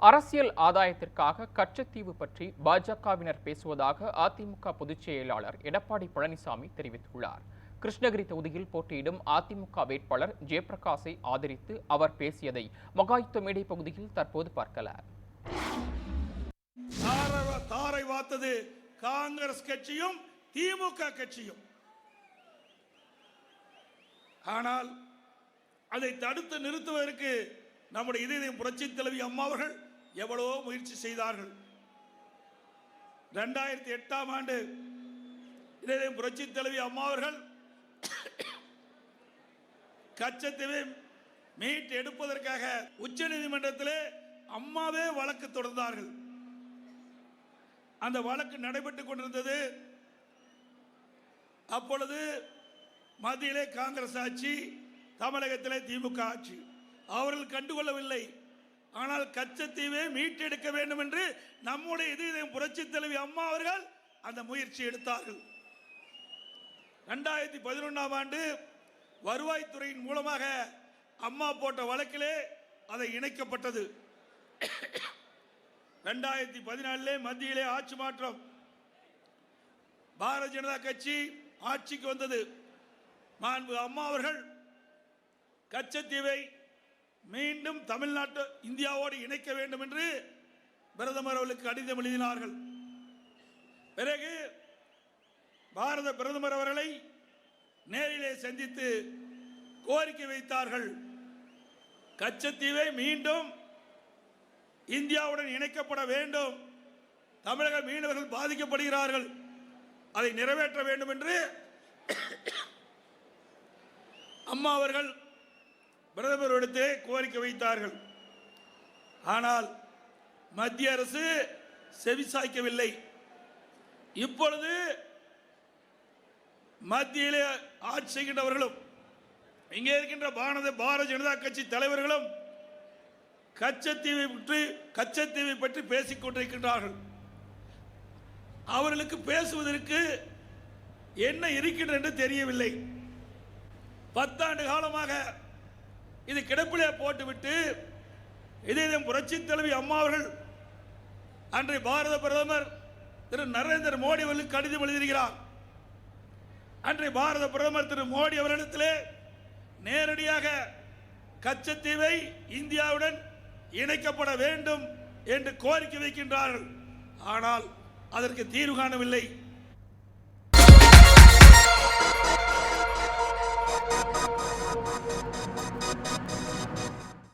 அரசியல் ஆதாயத்திற்காக கச்சத்தீவு பற்றி பாஜகவினர் பேசுவதாக அதிமுக பொதுச் செயலாளர் எடப்பாடி பழனிசாமி தெரிவித்துள்ளார். கிருஷ்ணகிரி தொகுதியில் போட்டியிடும் அதிமுக வேட்பாளர் ஜெயபிரகாஷை ஆதரித்து அவர் பேசியதை மகாயுத்த மேடை பகுதியில் தற்போது பார்க்கலாம். தாரை வாத்தது காங்கிரஸ் கட்சியும் திமுக கட்சியும். ஆனால் அதை தடுத்து நிறுத்துவதற்கு நம்முடைய இதயம் புரட்சி தலைவி அம்மா அவர்கள் எவ்வளவோ முயற்சி செய்தார்கள். ரெண்டாயிரத்தி எட்டாம் ஆண்டு இதயம் புரட்சி தலைவி அம்மா அவர்கள் கச்சத்தீவை மீட்டு எடுப்பதற்காக உச்ச நீதிமன்றத்திலே அம்மாவே வழக்கு தொடர்ந்தார்கள். அந்த வழக்கு நடைபெற்றுக் கொண்டிருந்தது. அப்பொழுது மத்தியிலே காங்கிரஸ் ஆட்சி தமிழகத்திலே திமுக ஆட்சி. அவர்கள் கண்டுகொள்ளவில்லை. ஆனால் கச்சத்தீவை மீட்டெடுக்க வேண்டும் என்று நம்முடைய இதயம் புரட்சி தலைவி அம்மா அவர்கள் அந்த முயற்சி எடுத்தார்கள். ரெண்டாயிரத்தி பதினொன்றாம் ஆண்டு வருவாய்த்துறையின் மூலமாக அம்மா போட்ட வழக்கிலே அதை இணைக்கப்பட்டது. ரெண்டாயிரத்தி பதினாலே மத்தியிலே ஆட்சி மாற்றம். பாரதிய ஜனதா கட்சி ஆட்சிக்கு வந்தது. மாண்பு அம்மா அவர்கள் கச்சத்தீவை மீண்டும் தமிழ்நாட்டு இந்தியாவோடு இணைக்க வேண்டும் என்று பிரதமர் அவர்களுக்கு கடிதம் எழுதினார்கள். பிறகு பாரத பிரதமர் அவர்களை நேரிலே சந்தித்து கோரிக்கை வைத்தார்கள். கச்சத்தீவை மீண்டும் இந்தியாவுடன் இணைக்கப்பட வேண்டும். தமிழக மீனவர்கள் பாதிக்கப்படுகிறார்கள். அதை நிறைவேற்ற வேண்டும் என்று அம்மா அவர்கள் பிரதமரிடத்தே கோரிக்கை வைத்தார்கள். ஆனால் மத்திய அரசு செவிசாய்க்கவில்லை. இப்பொழுது மத்தியிலே ஆட்சி செய்கின்றவர்களும் இங்கே இருக்கின்ற பாரத பாரதிய ஜனதா கட்சி தலைவர்களும் கச்சத்தீவை பற்றி கச்சத்தீவை பற்றி பேசிக் கொண்டிருக்கின்றார்கள். அவர்களுக்கு பேசுவதற்கு என்ன இருக்கின்றது என்று தெரியவில்லை. பத்தாண்டு காலமாக இது கிடப்பிலே போட்டுவிட்டு இதயம் புரட்சி தலைவி அம்மா அவர்கள் அன்றைய பாரத பிரதமர் திரு நரேந்திர மோடி அவர்களுக்கு கடிதம் எழுதியிருக்கிறார். அன்றைய பாரத பிரதமர் திரு மோடி அவர்களிடத்திலே நேரடியாக கச்சத்தீவை இந்தியாவுடன் இணைக்கப்பட வேண்டும் என்று கோரிக்கை வைக்கின்றார்கள். ஆனால் அதற்கு தீர்வு காணவில்லை.